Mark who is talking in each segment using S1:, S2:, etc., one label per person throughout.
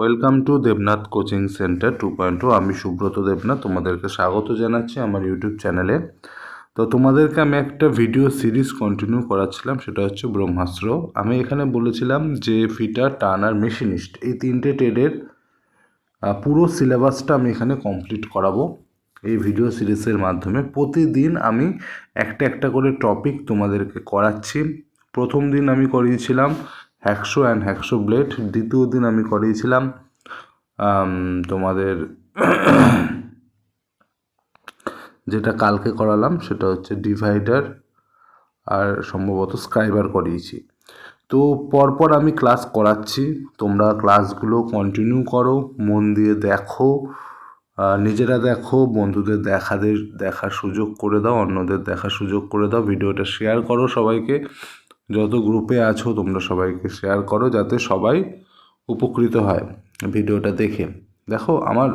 S1: Welcome to Debnath coaching center two point two আমি সুব্রত দেবনাথ, তোমাদেরকে স্বাগত জানাচ্ছি আমার ইউটিউব চ্যানেলে তো তোমাদেরকে আমি একটা ভিডিও সিরিজ কন্টিনিউ করাচ্ছিলাম, সেটা হচ্ছে ব্রহ্মাস্ত্র। আমি এখানে বলেছিলাম যে ফিটার টার্ন আর মেশিনিস্ট এই তিনটে ট্রেডের পুরো সিলেবাসটা আমি এখানে কমপ্লিট করাবো। এই ভিডিও সিরিজের মাধ্যমে প্রতিদিন আমি একটা একটা করে টপিক তোমাদেরকে করাচ্ছি। প্রথম দিন আমি করিয়েছিলাম হ্যাকশো অ্যান্ড হ্যাকশো ব্লেড, দ্বিতীয় দিন আমি করিয়েছিলাম তোমাদের যেটা কালকে করালাম সেটা হচ্ছে ডিভাইডার আর সম্ভবত স্ক্রাইবার করিয়েছি। তো পরপর আমি ক্লাস করাচ্ছি, তোমরা ক্লাসগুলো কন্টিনিউ করো, মন দিয়ে দেখো নিজেরা দেখো, বন্ধুদের দেখাদের, দেখার সুযোগ করে দাও, অন্যদের দেখার সুযোগ করে দাও, ভিডিওটা শেয়ার করো সবাইকে। যত গ্রুপে আছো, তোমরা সবাইকে শেয়ার করো যাতে সবাই উপকৃত হয় ভিডিওটা দেখে। দেখো, আমার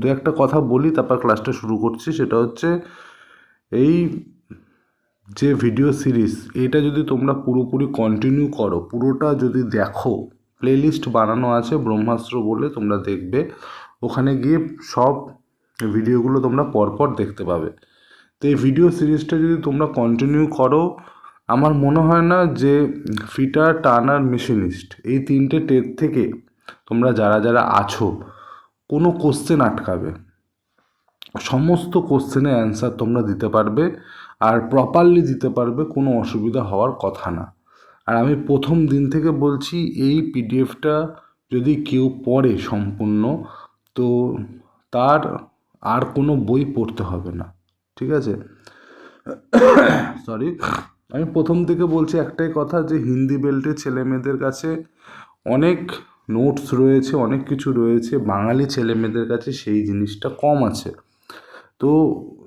S1: দু একটা কথা বলি, তারপর ক্লাসটা শুরু করছি। সেটা হচ্ছে এই যে ভিডিও সিরিজ এটা যদি তোমরা পুরোপুরি কন্টিনিউ করো, পুরোটা যদি দেখো প্লেলিস্ট বানানো আছে ব্রহ্মাস্ত্র বলে, তোমরা দেখবে, ওখানে গিয়ে সব ভিডিওগুলো তোমরা পরপর দেখতে পাবে। তো এই ভিডিও সিরিজটা যদি তোমরা কন্টিনিউ করো আমার মনে হয় না যে ফিটার টার্নার, মেশিনিস্ট এই তিনটে টেট থেকে তোমরা যারা যারা আছো, কোনো কোশ্চেন আটকাবে। সমস্ত কোশ্চেনের অ্যান্সার তোমরা দিতে পারবে আর প্রপারলি দিতে পারবে, কোনো অসুবিধা হওয়ার কথা না। আর আমি প্রথম দিন থেকে বলছি, এই পিডিএফটা যদি কেউ পড়ে সম্পূর্ণ, তো তার আর কোনো বই পড়তে হবে না। ঠিক আছে? সরি আমি প্রথম থেকে বলছি একটাই কথা যে হিন্দি বেল্টের ছেলে মেয়েদের কাছে অনেক নোটস রয়েছে, অনেক কিছু রয়েছে, বাঙালি ছেলে মেয়েদের কাছে সেই জিনিসটা কম আছে। তো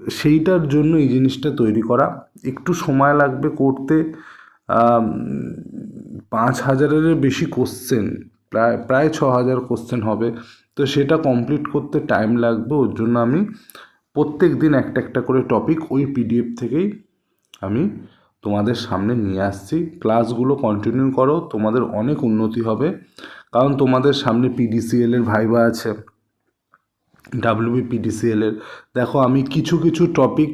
S1: সেইটার জন্য এই জিনিসটা তৈরি করা। একটু সময় লাগবে করতে। পাঁচ হাজারের বেশি কোশ্চেন প্রায় প্রায় ছ হাজার কোশ্চেন হবে। তো সেটা কমপ্লিট করতে টাইম লাগবে। ওর জন্য আমি প্রত্যেক দিন একটা একটা করে টপিক ওই পিডিএফ থেকেই আমি তোমাদের সামনে নিয়ে আসছি। ক্লাসগুলো কন্টিনিউ করো, তোমাদের অনেক উন্নতি হবে। কারণ তোমাদের সামনে পিডিসিএল এর ভাইবা আছে ডাব্লিউবিপিডিসিএল এর। দেখো, আমি কিছু কিছু টপিক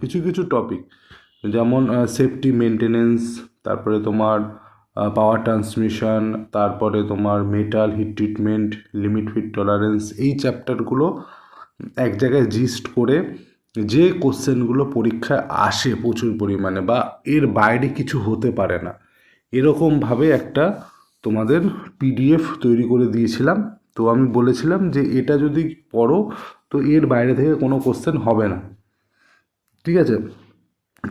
S1: কিছু কিছু টপিক যেমন সেফটি মেনটেনেন্স তারপরে তোমার পাওয়ার ট্রান্সমিশন তারপরে তোমার metal heat treatment limit heat tolerance এই চ্যাপ্টারগুলো এক জায়গায় জিস্ট করে যে কোশ্চেনগুলো পরীক্ষায় আসে প্রচুর পরিমাণে বা এর বাইরে কিছু হতে পারে না। এরকমভাবে একটা তোমাদের পিডিএফ তৈরি করে দিয়েছিলাম। তো আমি বলেছিলাম যে এটা যদি পড়ো, তো এর বাইরে থেকে কোনো কোশ্চেন হবে না। ঠিক আছে?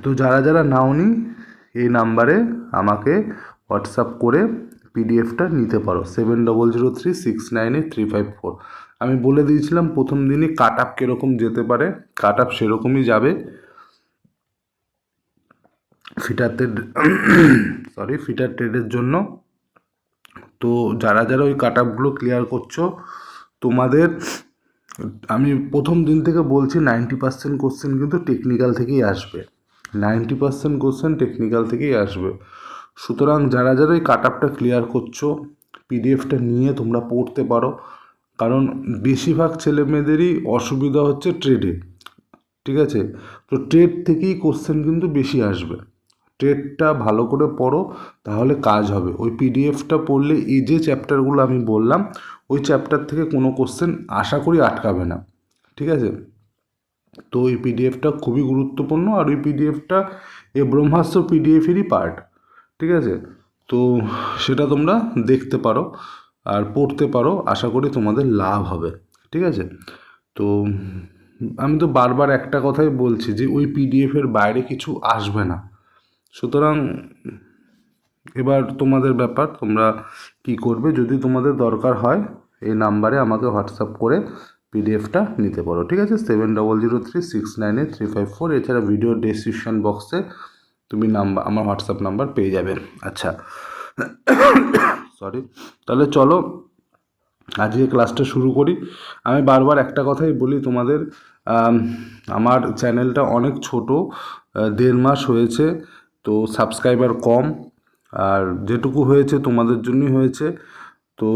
S1: তো যারা যারা নাওনি, এই নাম্বারে আমাকে হোয়াটসঅ্যাপ করে পিডিএফটা নিতে পারো। Seven double zero three six nine eight three five four আমি বলে দিয়েছিলাম প্রথম দিনই কাট আপ কীরকম যেতে পারে, কাট আপ সেরকমই যাবে। ফিটার ট্রেড সরি ফিটার ট্রেডের জন্য। তো যারা যারা ওই কাট আপগুলো ক্লিয়ার করছ, তোমাদের, আমি প্রথম দিন থেকে বলছি নাইনটি পার্সেন্ট কোশ্চেন কিন্তু টেকনিক্যাল থেকেই আসবে। নাইনটি পার্সেন্ট কোশ্চেন টেকনিক্যাল থেকেই আসবে। সুতরাং যারা যারা এই কাট আপটা ক্লিয়ার করছ, পিডিএফটা নিয়ে তোমরা পড়তে পারো। কারণ বেশিরভাগ ছেলে মেয়েদেরই অসুবিধা হচ্ছে ট্রেডে ঠিক আছে? তো ট্রেড থেকেই কোশ্চেন কিন্তু বেশি আসবে। ট্রেডটা ভালো করে পড়ো, তাহলে কাজ হবে। ওই পিডিএফটা পড়লে এই যে চ্যাপ্টারগুলো আমি বললাম, ওই চ্যাপ্টার থেকে কোনো কোশ্চেন আশা করি আটকাবে না, ঠিক আছে? তো ওই পিডিএফটা খুবই গুরুত্বপূর্ণ আর ওই পিডিএফটা এ ব্রহ্মাস্ত্র পিডিএফেরই পার্ট ঠিক আছে? তো সেটা তোমরা দেখতে পারো। আর পড়তে পারো, আশা করি তোমাদের লাভ হবে। ঠিক আছে? তো আমি তো বারবার একটা কথাই বলছি যে, ওই পিডিএফের বাইরে কিছু আসবে না। সুতরাং এবার তোমাদের ব্যাপার, তোমরা কি করবে? যদি তোমাদের দরকার হয়, এই নাম্বারে আমাকে হোয়াটসঅ্যাপ করে পিডিএফটা নিতে পারো। ঠিক আছে? Seven double zero three six nine eight three five four. এছাড়া ভিডিও ডেসক্রিপশন বক্সে তুমি নাম্বার আমার হোয়াটসঅ্যাপ নাম্বার পেয়ে যাবে। আচ্ছা। সরি তাহলে চলো আজকে ক্লাসটা শুরু করি। আমি বারবার একটা কথাই বলি তোমাদের আমার চ্যানেলটা অনেক ছোট দেড় মাস হয়েছে, তো সাবস্ক্রাইবার কম, আর যেটুকু হয়েছে তোমাদের জন্যই হয়েছে। তো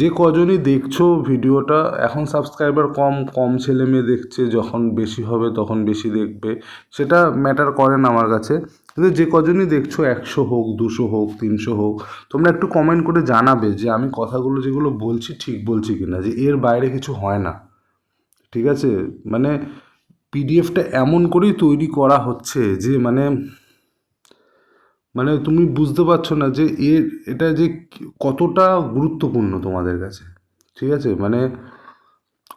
S1: যে কজনই দেখছ ভিডিওটা, এখন সাবস্ক্রাইবার কম কম ছেলে মেয়ে দেখছে, যখন বেশি হবে তখন বেশি দেখবে, সেটা ম্যাটার করে না আমার কাছে। কিন্তু যে কজনই দেখছ, একশো হোক, দুশো হোক, তিনশো হোক, তোমরা একটু কমেন্ট করে জানাবে যে আমি কথাগুলো যেগুলো বলছি ঠিক বলছি কি না যে এর বাইরে কিছু হয় না। ঠিক আছে? মানে পিডিএফটা এমন করেই তৈরি করা হচ্ছে যে মানে মানে তুমি বুঝতে পারছ না যে এর এটা যে কতটা গুরুত্বপূর্ণ তোমাদের কাছে, ঠিক আছে? মানে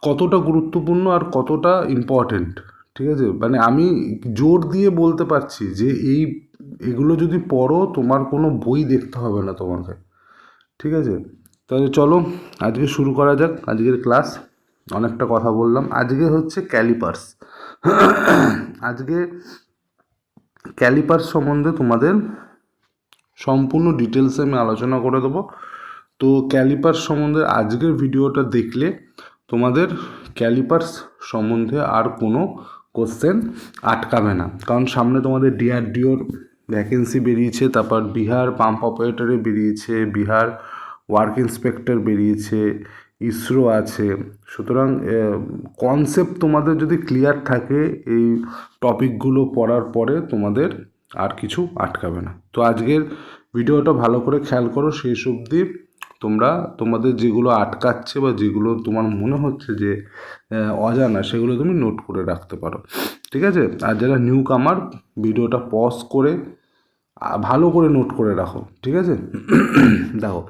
S1: কতটা গুরুত্বপূর্ণ আর কতটা ইম্পর্ট্যান্ট ঠিক আছে? মানে আমি জোর দিয়ে বলতে পারছি যে এই, এগুলো যদি পড়ো, তোমার কোনো বই দেখতে হবে না তোমাকে, ঠিক আছে? তাহলে চলো, আজকে শুরু করা যাক, আজকের ক্লাস, অনেকটা কথা বললাম। আজকে হচ্ছে ক্যালিপার্স। আজকে ক্যালিপার্স সম্বন্ধে তোমাদের সম্পূর্ণ ডিটেলসে আমি আলোচনা করে দেবো। তো ক্যালিপার সম্বন্ধে আজকের ভিডিওটা দেখলে তোমাদের ক্যালিপার্স সম্বন্ধে আর কোনো কোশ্চেন আটকাবে না। কারণ সামনে তোমাদের ডিআরডিওর ভ্যাকেন্সি বেরিয়েছে, তারপর বিহার পাম্প অপারেটরে বেরিয়েছে, বিহার ওয়ার্ক ইন্সপেক্টর বেরিয়েছে ইসরো আছে। সুতরাং কনসেপ্ট তোমাদের যদি ক্লিয়ার থাকে, এই টপিকগুলো পড়ার পরে তোমাদের আর কিছু আটকাবে না। তো আজকের ভিডিওটা ভালো করে খেয়াল করো, শেষ অবধি তোমরা, তোমাদের যেগুলো আটকাচ্ছে বা যেগুলো তোমার মনে হচ্ছে যে অজানা, সেগুলো তুমি নোট করে রাখতে পারো। ঠিক আছে? আর যারা নিউ কামার ভিডিওটা পজ করে ভালো করে নোট করে রাখো। ঠিক আছে? দেখো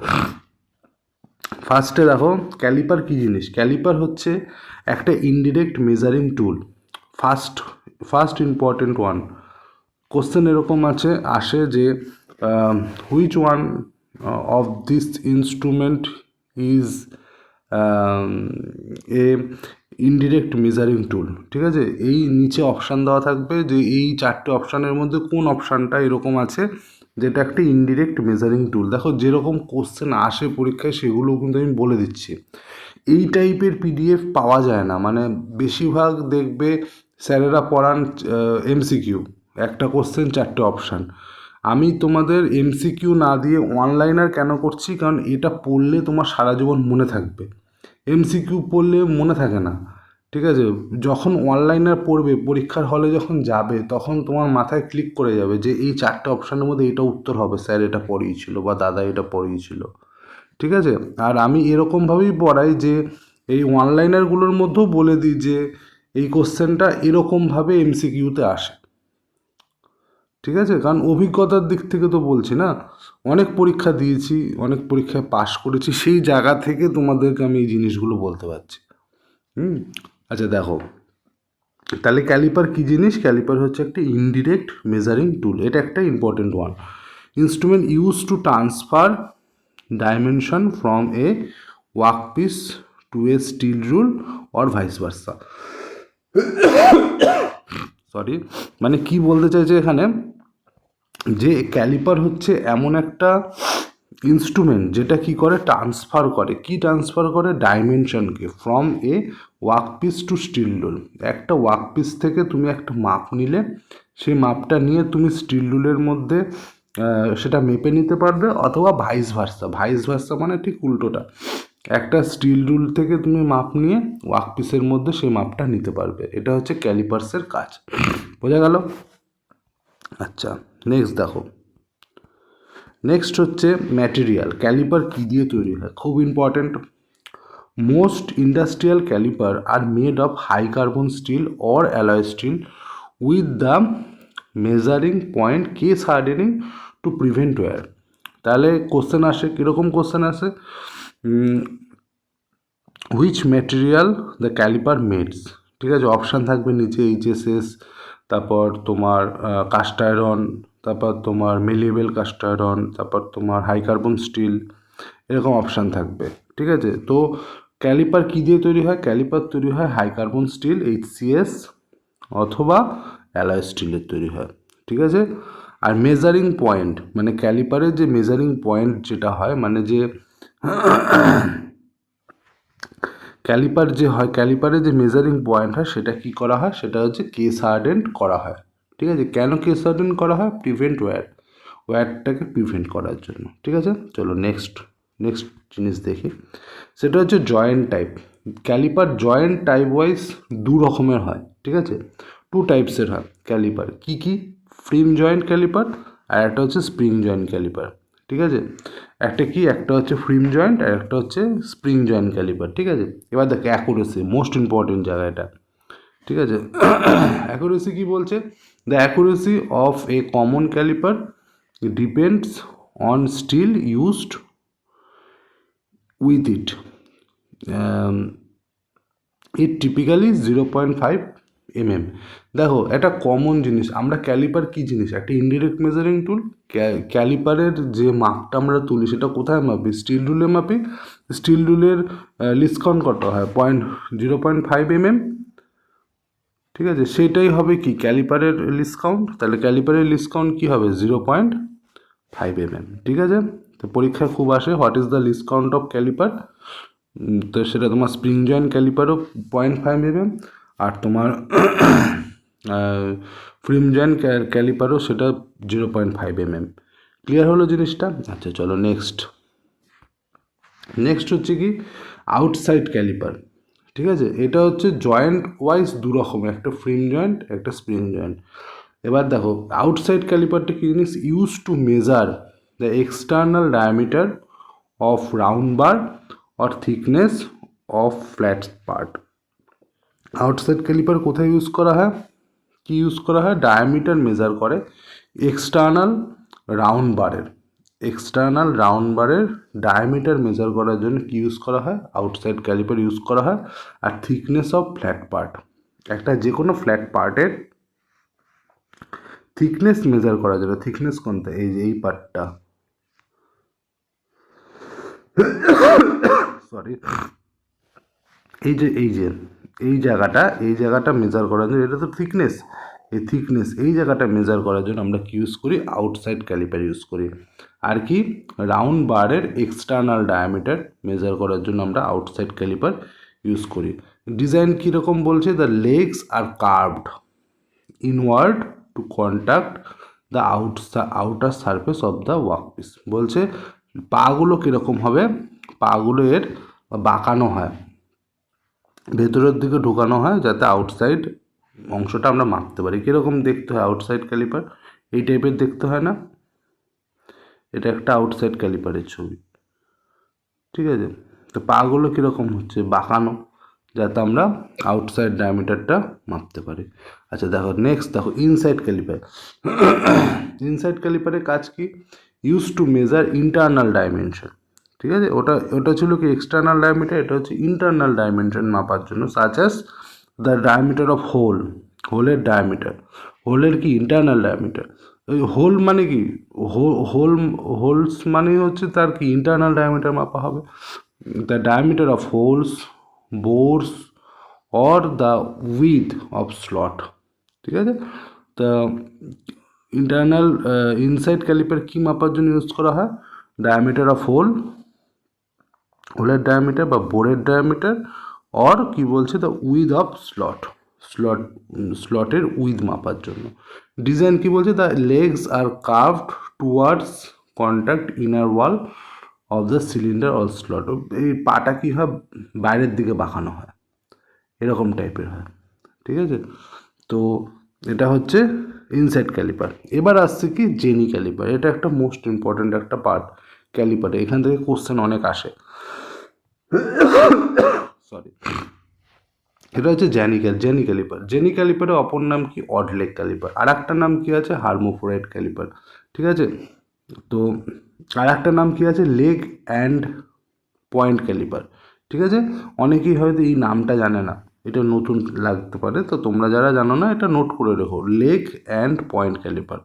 S1: ফার্স্টে দেখো ক্যালিপার কী জিনিস? ক্যালিপার হচ্ছে একটা indirect measuring tool first first important one question এরকম আছে, আসে যে which one of this instrument is a indirect measuring tool ঠিক আছে? এই নিচে অপশান দেওয়া থাকবে যে এই চারটে অপশানের মধ্যে কোন অপশানটা এরকম আছে? যেটা একটা ইনডিরেক্ট মেজারিং টুল দেখো, যেরকম কোশ্চেন আসে পরীক্ষায় সেগুলো কিন্তু আমি বলে দিচ্ছি। এই টাইপের পিডিএফ পাওয়া যায় না। মানে বেশিরভাগ দেখবে স্যারেরা পড়ান এমসিকিউ একটা কোশ্চেন চারটে অপশান আমি তোমাদের এমসিকিউ না দিয়ে অনলাইনার কেন করছি? কারণ এটা পড়লে তোমার সারা জীবন মনে থাকবে। এমসিকিউ পড়লে মনে থাকে না। ঠিক আছে? যখন অনলাইনে পড়বে, পরীক্ষার হলে যখন যাবে, তখন তোমার মাথায় ক্লিক করে যাবে যে এই চারটে অপশানের মধ্যে এটা উত্তর হবে, স্যার, এটা পড়িয়েছিল বা দাদা, এটা পড়িয়েছিল ঠিক আছে? আর আমি এরকমভাবেই পড়াই যে এই অনলাইনারগুলোর মধ্যেও বলে দিই যে এই কোশ্চেনটা এরকমভাবে এমসিকিউতে আসে। ঠিক আছে? কারণ অভিজ্ঞতার দিক থেকে তো বলছি না? অনেক পরীক্ষা দিয়েছি, অনেক পরীক্ষায় পাশ করেছি, সেই জায়গা থেকে তোমাদেরকে আমি এই জিনিসগুলো বলতে পারছি। হুম? আচ্ছা দেখো। তাহলে ক্যালিপার কী জিনিস? ক্যালিপার হচ্ছে একটা ইনডিরেক্ট মেজারিং টুল এটা একটা important one instrument use to transfer dimension from a work piece to a steel rule or vice versa sorry মানে কি বলতে চাইছে এখানে? যে ক্যালিপার হচ্ছে এমন একটা ইনস্ট্রুমেন্ট যেটা কি করে? ট্রান্সফার করে। কি ট্রান্সফার করে? ডাইমেনশনকে from a work piece to steel rule একটা ওয়ার্ক পিস থেকে তুমি একটা মাপ নিলে, সেই মাপটা নিয়ে তুমি স্টিল রুলের মধ্যে সেটা মেপে নিতে পারবে অথবা ভাইস ভার্সা ভাইস ভার্সা মানে ঠিক উল্টোটা। একটা স্টিল রুল থেকে তুমি মাপ নিয়ে ওয়ার্ক পিসের মধ্যে সেই মাপটা নিতে পারবে। এটা হচ্ছে ক্যালিপার্সের কাজ। বোঝা গেল? আচ্ছা নেক্সট দেখো। নেক্সট হচ্ছে ম্যাটেরিয়াল ক্যালিপার কী দিয়ে তৈরি হয়? খুব important most industrial caliper are made of high carbon steel or alloy steel with the measuring point case hardening to prevent wear তাহলে কোশ্চেন আসে, কীরকম কোশ্চেন আসে? Which material the caliper mades ঠিক আছে অপশান থাকবে নিচে এইচএসএস তারপর তোমার কাস্ট আয়রন তারপর তোমার মেলিয়েবল কাস্ট আয়রন তারপর তোমার হাই কার্বন স্টিল এরকম অপশান থাকবে, ঠিক আছে? তো ক্যালিপার কী দিয়ে তৈরি হয়? ক্যালিপার তৈরি হয় হাই কার্বন স্টিল এইচসিএস অথবা অ্যালয় স্টিলের তৈরি হয়, ঠিক আছে? আর মেজারিং পয়েন্ট মানে ক্যালিপারের যে মেজারিং পয়েন্ট যেটা হয় মানে যে ক্যালিপার যে হয় ক্যালিপারে যে মেজারিং পয়েন্ট হয়, সেটা কি করা হয়? সেটা হচ্ছে কেস হার্ডেন্ড করা হয়। ঠিক আছে? কেন কেস হার্ডেন্ড করা হয়? প্রিভেন্ট ওয়্যার ওয়্যারটাকে প্রিভেন্ট করার জন্য, ঠিক আছে? চলো নেক্সট নেক্সট জিনিস দেখি। সেটা হচ্ছে joint type caliper joint type wise দু রকমের হয়, ঠিক আছে? টু টাইপসের হয় ক্যালিপার কি কি? ফ্রিম জয়েন্ট ক্যালিপার আর একটা হচ্ছে স্প্রিং জয়েন্ট ক্যালিপার ঠিক আছে? একটা কি, একটা হচ্ছে ফ্রিম জয়েন্ট আর একটা হচ্ছে স্প্রিং জয়েন্ট ক্যালিপার ঠিক আছে? এবার দেখ অ্যাকুরেসি মোস্ট ইম্পর্টেন্ট জায়গা এটা, ঠিক আছে? অ্যাকুরেসি কি বলছে? The accuracy of a common caliper depends on steel used with it it typically zero point five mm দেখো, একটা কমন জিনিস, আমরা ক্যালিপার কী জিনিস? একটা ইনডিরেক্ট মেজারিং টুল ক্যালিপারের যে মাপটা আমরা তুলি, সেটা কোথায় মাপি? স্টিল রুলে মাপি? স্টিল রুলের লিসকন কত হয়? Point zero point five mm ঠিক আছে, সেটাই হবে কি? ক্যালিপারের ডিসকাউন্ট তাহলে ক্যালিপারের ডিসকাউন্ট কী হবে? জিরো পয়েন্ট ফাইভ এমএম ঠিক আছে? তো পরীক্ষায় খুব আসে what is the least count of caliper তো সেটা তোমার স্প্রিং জয়েন্ট ক্যালিপারও পয়েন্ট ফাইভ এমএম আর তোমার ফ্রিম জয়েন্ট ক্যালিপারও সেটা zero point five MM clear হলো জিনিসটা? আচ্ছা চলো নেক্সট নেক্সট হচ্ছে কি? আউটসাইড ক্যালিপার ঠিক আছে? এটা হচ্ছে জয়েন্ট ওয়াইজ দু রকমের একটা ফ্রিম জয়েন্ট একটা স্প্রিং জয়েন্ট এবার দেখো আউটসাইড ক্যালিপারটা কি জিনিস? Use to measure the external diameter of round bar or thickness of flat part outside caliper কোথায় ইউজ করা হয়? কি ইউজ করা হয়? ডায়ামিটার মেজার করে এক্সটার্নাল রাউন্ড বারের এক্সটার্নাল রাউন্ড বারের ডায়ামিটার মেজার করার জন্য কি ইউজ করা হয়? আউটসাইড ক্যালিপার ইউজ করা হয়। আর থিকনেস অফ ফ্ল্যাট পার্ট একটা যে কোনো ফ্ল্যাট পার্টের থিকনেস মেজার করার জন্য। থিকনেস কোনটা? এই যে, এই পার্টটা সরি এই যে এই যে, এই জায়গাটা এই জায়গাটা মেজার করার জন্য, এটা তো থিকনেস এই থিকনেস এই জায়গাটা মেজার করার জন্য আমরা কি ইউজ করি? আউটসাইড ক্যালিপার ইউজ করি। আর কি? রাউন্ড বারের এক্সটার্নাল ডায়ামিটার মেজার করার জন্য আমরা আউটসাইড ক্যালিপার ইউজ করি। ডিজাইন কীরকম বলছে? The legs are curved inward to contact the out outer surface of the workpiece বলছে, পাগুলো কীরকম হবে? পাগুলো এর বাঁকানো হয়। ভেতরের দিকে ঢোকানো হয় যাতে আউটসাইড অংশটা আমরা মাপতে পারি। কীরকম দেখতে হয় আউটসাইড ক্যালিপার এই টাইপের দেখতে হয় না? এটা একটা আউটসাইড ক্যালিপারের ছবি। ঠিক আছে? তো পাগুলো কীরকম হচ্ছে? বাঁকানো, যাতে আমরা আউটসাইড ডায়ামিটারটা মাপতে পারি। আচ্ছা দেখো নেক্সট দেখো ইনসাইড ক্যালিপার ইনসাইড ক্যালিপারের কাজ কি? Use to measure internal dimension ঠিক আছে? ওটা ওটা ছিল কি এক্সটার্নাল ডায়ামিটার এটা হচ্ছে ইন্টারনাল ডাইমেনশন মাপার জন্য such as the diameter of hole হোলের diameter হোলের কি ইন্টারনাল ডায়ামিটার ওই হোল মানে কি? হোল হোলস মানে হচ্ছে তার কি ইন্টারনাল ডায়ামিটার মাপা হবে। The diameter of holes bores or the width of slot ঠিক আছে? তা ইন্টারনাল ইনসাইড ক্যালিপার কী মাপার জন্য ইউজ করা হয়? ডায়ামিটার অফ হোল হোলের ডায়ামিটার বা বোরের ডায়ামিটার অর কি বলছে? The width of slot slot স্লটের উইথ মাপার জন্য। ডিজাইন কি বলছে? The legs are curved towards contact inner wall of the cylinder or slot এই পাটা কী হয়? বাইরের দিকে বাঁকানো হয়। এরকম টাইপের হয়। ঠিক আছে? তো এটা হচ্ছে ইনসাইড ক্যালিপার এবার আসছে কি? জেনি ক্যালিপার এটা একটা মোস্ট ইম্পর্ট্যান্ট একটা পার্ট ক্যালিপারে এখান থেকে কোশ্চেন অনেক আসে। সরি এটা হচ্ছে জ্যানিক্যাল জেনি ক্যালিপার জেনি ক্যালিপারের অপর নাম কি? অডলেক ক্যালিপার আর একটা নাম কি আছে? হার্মোফোরাইড ক্যালিপার ঠিক আছে? তো আর একটা নাম কি আছে? লেগ অ্যান্ড পয়েন্ট ক্যালিপার ঠিক আছে? অনেকেই হয়তো এই নামটা জানে না। এটা নতুন লাগতে পারে। তো তোমরা যারা জানো না, এটা নোট করে রেখো। লেগ অ্যান্ড পয়েন্ট ক্যালিপার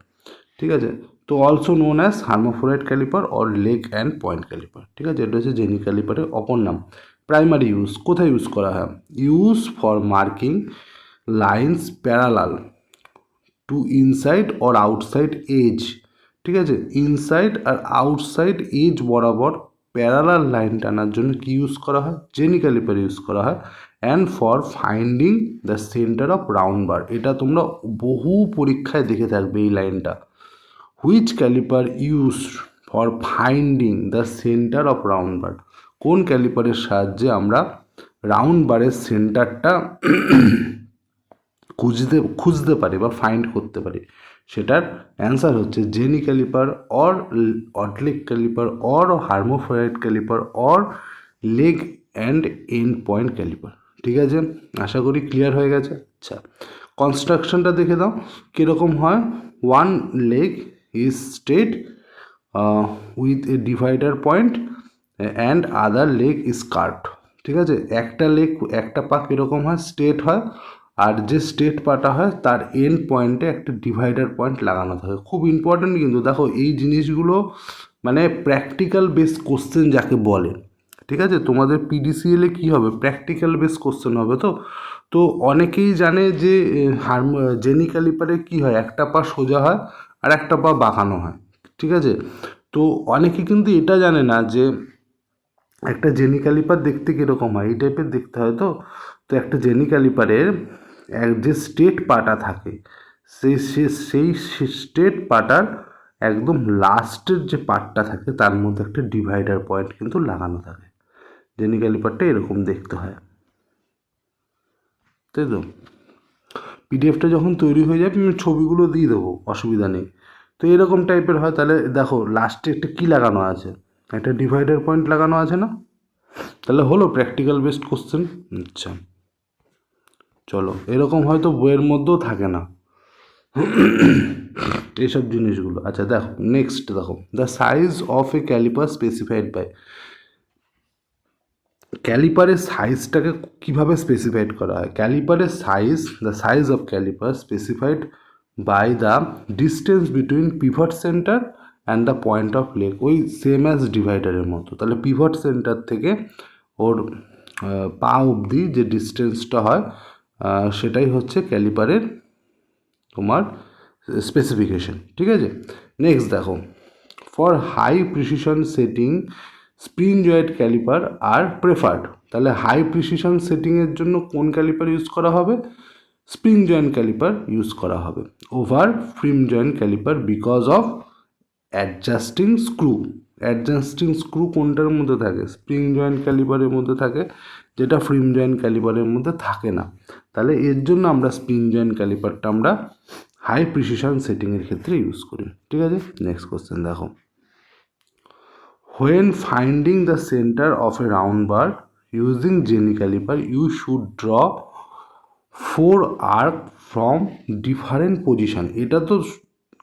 S1: ঠিক আছে? তো also known as hermaphrodite caliper or leg and point caliper ঠিক আছে? এটা হচ্ছে জেনি ক্যালিপারের অপর নাম। প্রাইমারি ইউজ কোথায় ইউজ করা হয়? Use for marking lines parallel to inside or outside edge ঠিক আছে? ইনসাইড আর আউটসাইড এজ বরাবর প্যারালাল লাইন টানার জন্য কি ইউজ করা হয়? জেনি ক্যালিপার ইউজ করা হয়। And for finding the centre of round bar এটা তোমরা বহু পরীক্ষায় দেখে থাকবে এই লাইনটা which caliper use for finding the centre of round bar কোন ক্যালিপারের সাহায্যে আমরা রাউন্ড বারের সেন্টারটা খুঁজতে খুঁজতে পারি বা ফাইন্ড করতে পারি? সেটার অ্যান্সার হচ্ছে jenny caliper or odd leg caliper or hermaphrodite caliper or leg and end point caliper. ঠিক আছে? আশা করি ক্লিয়ার হয়ে গেছে। আচ্ছা কনস্ট্রাকশনটা দেখে দাও। কীরকম হয়? One leg is straight with a divider point and other leg is curved ঠিক আছে? একটা লেগ একটা পা কীরকম হয় স্ট্রেট হয়, আর যে স্ট্রেট পাটা হয়, তার এন্ড পয়েন্টে একটা ডিভাইডার পয়েন্ট লাগানো থাকে। খুব ইম্পর্ট্যান্ট কিন্তু দেখো, এই জিনিসগুলো মানে প্র্যাকটিক্যাল বেস কোশ্চেন যাকে বলে। ঠিক আছে? তোমাদের পিডিসিএলে কী হবে? প্র্যাকটিক্যাল বেস কোশ্চেন হবে তো? তো অনেকেই জানে যে হারম জেনি ক্যালিপারে কী হয়? একটা পা সোজা হয় আর একটা পা বাঁকানো হয়। ঠিক আছে? তো অনেকে কিন্তু এটা জানে না যে একটা জেনি ক্যালিপার দেখতে কীরকম হয়? এই টাইপের দেখতে হয় তো? তো একটা জেনি ক্যালিপারের এক যে স্টেট পাটা থাকে, সেই সেই স্টেট পাটার একদম লাস্টের যে পার্টটা থাকে, তার মধ্যে একটা ডিভাইডার পয়েন্ট কিন্তু লাগানো থাকে। জেনি ক্যালিপারটা এরকম দেখতে হয়। তাই তো? পিডিএফটা যখন তৈরি হয়ে যাবে আমি ছবিগুলো দিয়ে দেবো, অসুবিধা নেই। তো এরকম টাইপের হয়, তাহলে দেখো, লাস্টে একটা কী লাগানো আছে? একটা ডিভাইডার পয়েন্ট লাগানো আছে না? তাহলে হলো প্র্যাকটিক্যাল বেসড কোশ্চেন আচ্ছা। চলো, এরকম হয়তো বইয়ের মধ্যেও থাকে না। এইসব জিনিসগুলো। আচ্ছা দেখো নেক্সট দেখো। The size of a caliper specified by ক্যালিপারের সাইজটাকে কীভাবে স্পেসিফাইড করা হয়? ক্যালিপারের size the size of caliper specified by the distance between pivot centre and the point of leg ওই সেম অ্যাজ ডিভাইডারের মতো। তাহলে পিভট সেন্টার থেকে ওর পা অবধি যে ডিস্টেন্সটা হয় সেটাই হচ্ছে ক্যালিপারের তোমার স্পেসিফিকেশন ঠিক আছে? নেক্সট দেখো for high precision setting spring joint caliper R preferred তাহলে হাই প্রিসিশন সেটিংয়ের জন্য কোন ক্যালিপার ইউজ করা হবে? স্প্রিং জয়েন্ট ক্যালিপার ইউজ করা হবে। Over firm joint caliper because of adjusting screw adjusting screw কোনটার মধ্যে থাকে? স্প্রিং জয়েন্ট ক্যালিপারের মধ্যে থাকে, যেটা ফ্রিম জয়েন্ট ক্যালিপারের মধ্যে থাকে না। তাহলে এর জন্য আমরা স্প্রিং জয়েন্ট ক্যালিপারটা আমরা হাই প্রিসিশন সেটিংয়ের ক্ষেত্রে ইউজ করি। ঠিক আছে? নেক্সট কোশ্চেন দেখো। When finding the centre of a round bar using jenny caliper you should draw four arc from different position এটা তো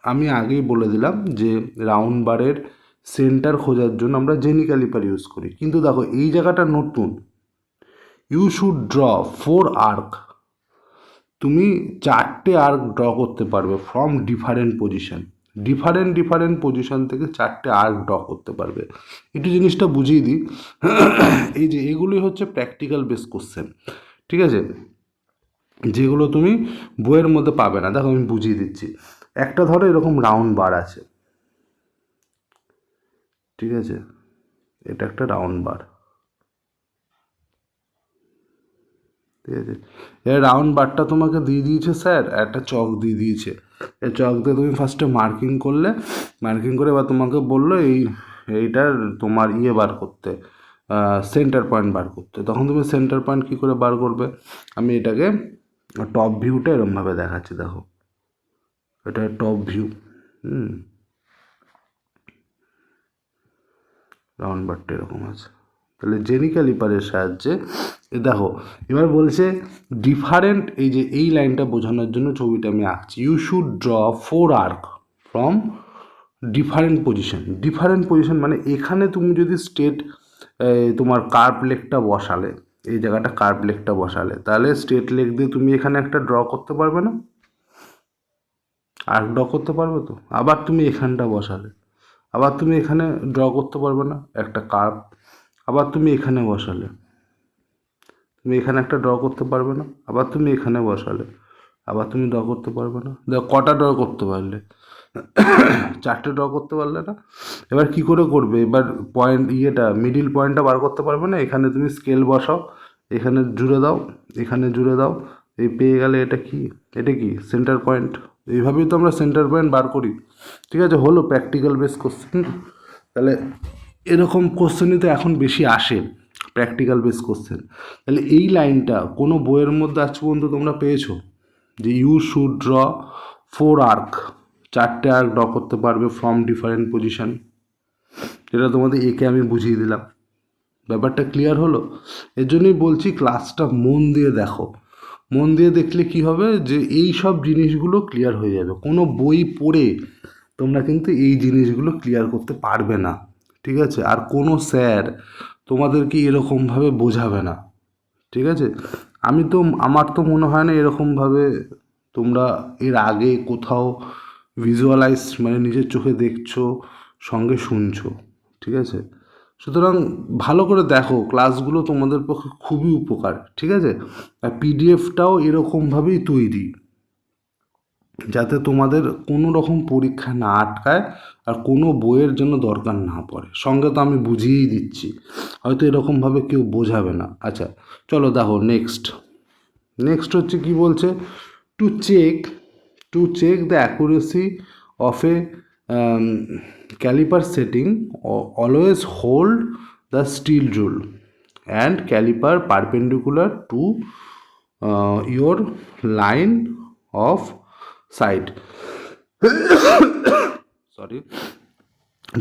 S1: আমি আগেই বলে দিলাম যে রাউন্ড বারের সেন্টার খোঁজার জন্য আমরা জেনি ক্যালিপার ইউজ করি। কিন্তু দেখো, এই জায়গাটা নতুন। You should draw four arc তুমি চারটে আর্ক ড্র করতে পারবে from different position different different position থেকে চারটে আর্ক ড্র করতে পারবে। একটু জিনিসটা বুঝিয়ে দিই। এই যে এগুলোই হচ্ছে প্র্যাকটিক্যাল বেস কোশ্চেন ঠিক আছে? যেগুলো তুমি বইয়ের মধ্যে পাবে না। দেখো, আমি বুঝিয়ে দিচ্ছি। একটা ধরো এরকম রাউন্ড বার আছে। ঠিক আছে? এটা একটা রাউন্ড বার ঠিক আছে? এর রাউন্ড বারটা তোমাকে দিয়ে দিয়েছে স্যার একটা চক দিয়ে দিয়েছে। এই চক দিয়ে তুমি ফার্স্টে মার্কিং করলে মার্কিং করে এবার তোমাকে বলল এই এইটার তোমার ইয়ে বার করতে সেন্টার পয়েন্ট বার করতে। তখন তুমি সেন্টার পয়েন্ট কী করে বার করবে? আমি এটাকে টপ ভিউটা এরমভাবে দেখাচ্ছি, দেখো। এটা টপ ভিউ হুম। রাউন্ড বারটা এরকম আছে। তাহলে জেনি ক্যালিপারের সাহায্যে, এ দেখো, এবার বলছে ডিফারেন্ট এই যে এই লাইনটা বোঝানোর জন্য ছবিটা আমি আঁকছি। You should draw four arc from different position different position মানে এখানে তুমি যদি স্টেট তোমার কার্ভ লেগটা বসালে, এই জায়গাটা কার্ভ লেগটা বসালে, তাহলে স্টেট লেগ দিয়ে তুমি এখানে একটা ড্র করতে পারবে না? আর্ক ড্র করতে পারবে তো? আবার তুমি এখানটা বসালে। আবার তুমি এখানে ড্র করতে পারবে না, একটা কার্ভ আবার তুমি এখানে বসালে। তুমি এখানে একটা ড্র করতে পারবে না, আবার তুমি এখানে বসালে। আবার তুমি ড্র করতে পারবে না। দেখো, কটা ড্র করতে পারলে? চারটে ড্র করতে পারলে না? এবার কি করে করবে? এবার পয়েন্ট ইয়েটা মিডিল পয়েন্টটা বার করতে পারবে না? এখানে তুমি স্কেল বসাও, এখানে জুড়ে দাও, এখানে জুড়ে দাও। এই পেয়ে গেলে এটা কি? এটা কি? সেন্টার পয়েন্ট এইভাবেই তো আমরা সেন্টার পয়েন্ট বার করি। ঠিক আছে? হলো প্র্যাকটিক্যাল বেস কোশ্চেন তাহলে এরকম কোশ্চেনই তো এখন বেশি আসে প্র্যাকটিক্যাল বেস কোশ্চেন তাহলে এই লাইনটা কোনো বইয়ের মধ্যে আজ পর্যন্ত তোমরা পেয়েছ? যে you should draw four arc চারটে আর্ক ড্র করতে পারবে ফ্রম ডিফারেন্ট পজিশান এটা তোমাদের একে আমি বুঝিয়ে দিলাম। ব্যাপারটা ক্লিয়ার হলো? এর জন্যই বলছি ক্লাসটা মন দিয়ে দেখো। মন দিয়ে দেখলে কি হবে যে এই সব জিনিসগুলো ক্লিয়ার হয়ে যাবে। কোনো বই পড়ে তোমরা কিন্তু এই জিনিসগুলো ক্লিয়ার করতে পারবে না, ঠিক আছে? আর কোনো স্যার তোমাদেরকে এরকমভাবে বোঝাবে না, ঠিক আছে? আমি তো, আমার তো মনে হয় না এরকমভাবে তোমরা এর আগে কোথাও ভিজুয়ালাইজ মানে নিজের চোখে দেখছ, সঙ্গে শুনছো, ঠিক আছে? সুতরাং ভালো করে দেখো ক্লাসগুলো তোমাদের পক্ষে খুবই উপকার, ঠিক আছে? আর পিডিএফটাও এরকমভাবেই তৈরি, যাতে তোমাদের কোনো রকম পরীক্ষা না আটকায় আর কোনো বইয়ের জন্য দরকার না পড়ে। সঙ্গে তো আমি বুঝিয়েই দিচ্ছি, হয়তো এরকমভাবে কেউ বোঝাবে না। আচ্ছা চলো দেখো নেক্সট নেক্সট হচ্ছে কি বলছে? To check to check the accuracy of a caliper setting always hold the steel rule and caliper perpendicular to your line of sight sorry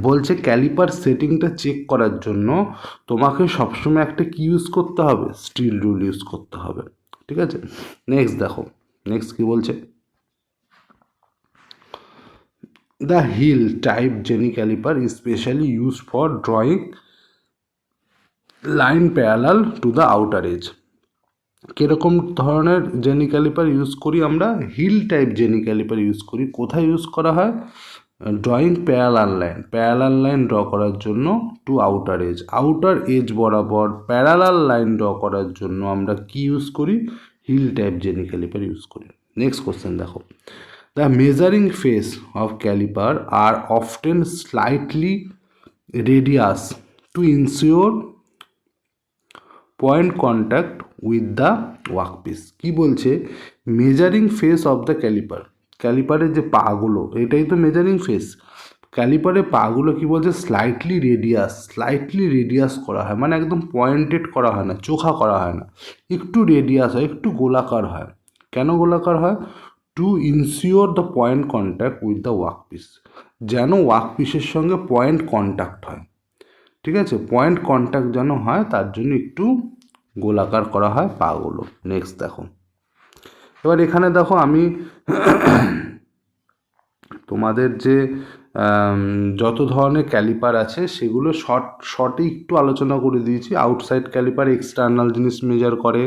S1: বলছে ক্যালিপার সেটিংটা চেক করার জন্য তোমাকে সবসময় একটা কি ইউজ করতে হবে? স্টিল রুল ইউজ করতে হবে। ঠিক আছে? নেক্সট দেখো। নেক্সট কি বলছে? The heel type jenny caliper is specially use for drawing line parallel to the outer edge কীরকম ধরনের জেনি ক্যালিপার ইউজ করি আমরা? Heel type jenny caliper use করি। কোথায় ইউজ করা হয়? Drawing parallel line parallel line draw করার জন্য to outer edge outer edge বরাবর প্যারালাল লাইন ড্র করার জন্য আমরা কি ইউজ করি? Heel type jenny caliper use করি। নেক্সট কোশ্চেন দেখো। The measuring face of caliper are often slightly radius to ensure point contact with the workpiece কী বলছে? Measuring face of the caliper ক্যালিপারের যে পাগুলো, এটাই তো মেজারিং ফেস ক্যালিপারের পাগুলো কি বলছে? স্লাইটলি রেডিয়াস স্লাইটলি রেডিয়াস করা হয়। মানে একদম পয়েন্টেড করা হয় না, চোখা করা হয় না। একটু রেডিয়াস হয়, একটু গোলাকার হয়। কেন গোলাকার হয়? To ensure the point contact with the workpiece যেন ওয়ার্কপিসের সঙ্গে পয়েন্ট কন্ট্যাক্ট হয়। ঠিক আছে? পয়েন্ট কন্ট্যাক্ট যেন হয়, তার জন্য একটু গোলাকার করা হয় পাগুলো। নেক্সট দেখো। এবার এখানে দেখো আমি তোমাদের যে যত ধরনের ক্যালিপার আছে, সেগুলো শর্ট শর্টে একটু আলোচনা করে দিয়েছি। আউটসাইড ক্যালিপার এক্সটার্নাল জিনিস মেজার করে।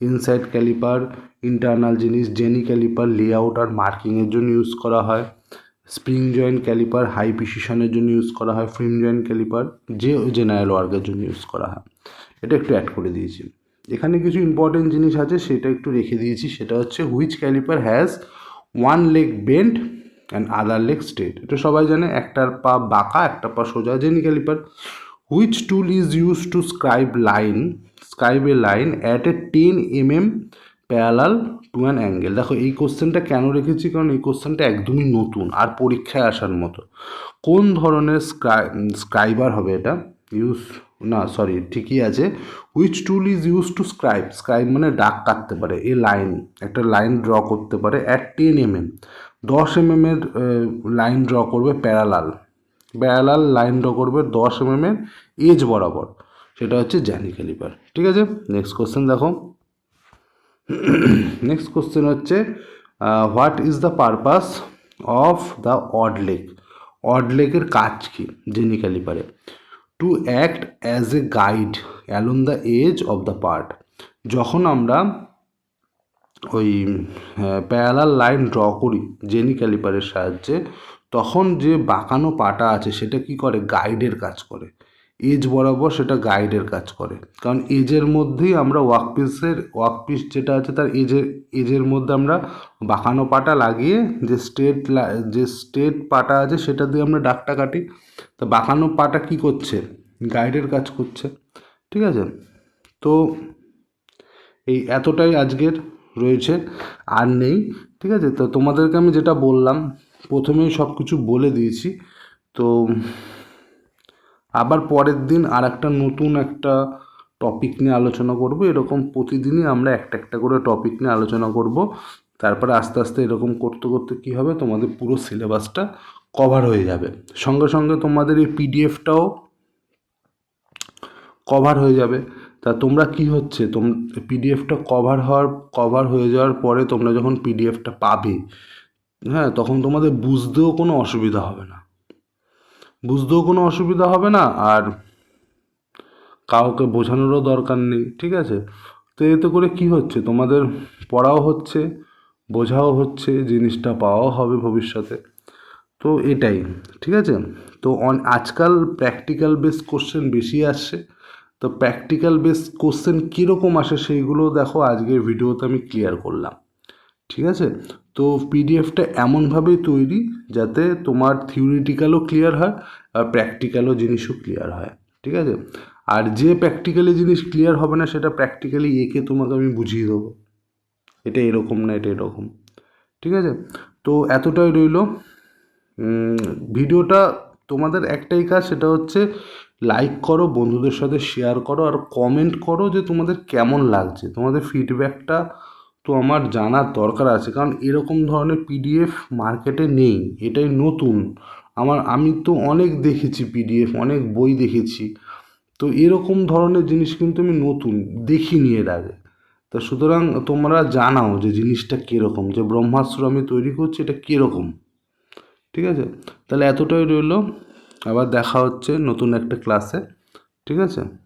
S1: ইনসাইড ক্যালিপার ইন্টারনাল জিনিস জেনি ক্যালিপার লেআউট আর মার্কিংয়ের জন্য ইউজ করা হয়। স্প্রিং জয়েন্ট ক্যালিপার হাই প্রিসিশনের জন্য ইউজ করা হয়। ফ্রিম জয়েন্ট ক্যালিপার যে জেনারেল ওয়ার্কের জন্য ইউজ করা হয়। এটা একটু অ্যাড করে দিয়েছি। এখানে কিছু ইম্পর্টেন্ট জিনিস আছে, সেটা একটু রেখে দিয়েছি। সেটা হচ্ছে which caliper has one leg bend and other leg straight এটা সবাই জানে, একটার পা বাঁকা, একটা পা সোজা। Jenny caliper which tool is use to scribe line scribe a line at a ten m m parallel to an angle দেখো, এই কোশ্চেনটা কেন রেখেছি? কারণ এই কোশ্চেনটা একদমই নতুন আর পরীক্ষায় আসার মতো। কোন ধরনের স্ক্রাই স্ক্রাইবার হবে এটা? ইউজ না সরি ঠিকই আছে। Which tool is use to scribe scribe মানে ডাক কাটতে পারে, এ লাইন একটা লাইন ড্র করতে পারে অ্যাট টেন এম এম দশ এম এম এর লাইন ড্র করবে প্যারালাল প্যারালাল লাইন ড্র করবে দশ এম এম এর এজ বরাবর। সেটা হচ্ছে জ্যানি ক্যালিপার ঠিক আছে? নেক্সট কোশ্চেন দেখো। নেক্সট কোশ্চেন হচ্ছে what is the purpose of the odd leg odd লেকের কাজ কি jenny ক্যালিপারে to act as a guide along the edge of the part যখন আমরা ওই প্যারালাল লাইন ড্র করি জেনি ক্যালিপারের সাহায্যে, তখন যে বাঁকানো পাটা আছে, সেটা কি করে? গাইডের কাজ করে। এজ বরাবর সেটা গাইডের কাজ করে। কারণ এজের মধ্যেই আমরা ওয়ার্কপিসের ওয়ার্কপিস যেটা আছে তার এজের এজের মধ্যে আমরা বাঁকানো পাটা লাগিয়ে যে স্ট্রেট যে স্ট্রেট পাটা আছে সেটা দিয়ে আমরা ডাকটা কাটি। তো বাঁকানো পাটা কী করছে? গাইডের কাজ করছে। ঠিক আছে? তো এই এতটাই আজকের রয়েছে, আর নেই। ঠিক আছে? তো তোমাদেরকে আমি যেটা বললাম, প্রথমেই সব কিছু বলে দিয়েছি। তো আবার পরের দিন আর একটা নতুন একটা টপিক নিয়ে আলোচনা করব। এরকম প্রতিদিনই আমরা একটা একটা করে টপিক নিয়ে আলোচনা করব। তারপরে আস্তে আস্তে এরকম করতে করতে কী হবে? তোমাদের পুরো সিলেবাসটা কভার হয়ে যাবে। সঙ্গে সঙ্গে তোমাদের এই পিডিএফটাও কভার হয়ে যাবে। তা তোমরা কি হচ্ছে? তোম পিডিএফটা কভার হওয়ার কভার হয়ে যাওয়ার পরে তোমরা যখন পিডিএফটা পাবে হ্যাঁ তখন তোমাদের বুঝতেও কোনো অসুবিধা হবে না। বুঝতেও কোনো অসুবিধা হবে না আর কাউকে বোঝানোরও দরকার নেই, ঠিক আছে? তো এতে করে কি হচ্ছে? তোমাদের পড়াও হচ্ছে, বোঝাও হচ্ছে, জিনিসটা পাওয়াও হবে ভবিষ্যতে। তো এটাই, ঠিক আছে? তো আজকাল প্র্যাকটিক্যাল বেস কোশ্চেন বেশি আসছে। তো প্র্যাকটিক্যাল বেস কোশ্চেন কীরকম আসে সেইগুলো দেখো, আজকের ভিডিওতে আমি ক্লিয়ার করলাম। ঠিক আছে? তো পিডিএফটা এমনভাবেই তৈরি যাতে তোমার থিওরিটিক্যালও ক্লিয়ার হয় আর প্র্যাকটিক্যালও জিনিসও ক্লিয়ার হয়। ঠিক আছে? আর যে প্র্যাকটিক্যালি জিনিস ক্লিয়ার হবে না, সেটা প্র্যাকটিক্যালি এঁকে তোমাকে আমি বুঝিয়ে দেবো। এটা এরকম না, এটা এরকম। ঠিক আছে? তো এতটাই রইল। ভিডিওটা তোমাদের একটাই কাজ, সেটা হচ্ছে লাইক করো, বন্ধুদের সাথে শেয়ার করো, আর কমেন্ট করো যে তোমাদের কেমন লাগছে। তোমাদের ফিডব্যাকটা তো আমার জানার দরকার আছে। কারণ এরকম ধরনের পিডিএফ মার্কেটে নেই। এটাই নতুন। আমার, আমি তো অনেক দেখেছি পিডিএফ অনেক বই দেখেছি। তো এরকম ধরনের জিনিস কিন্তু আমি নতুন, দেখিনি এর আগে। তা সুতরাং তোমরা জানাও যে জিনিসটা কীরকম, যে ব্রহ্মাস্ত্র আমি তৈরি করছি এটা কীরকম। ঠিক আছে? তাহলে এতটাই রইল। আবার দেখা হচ্ছে নতুন একটা ক্লাসে ঠিক আছে?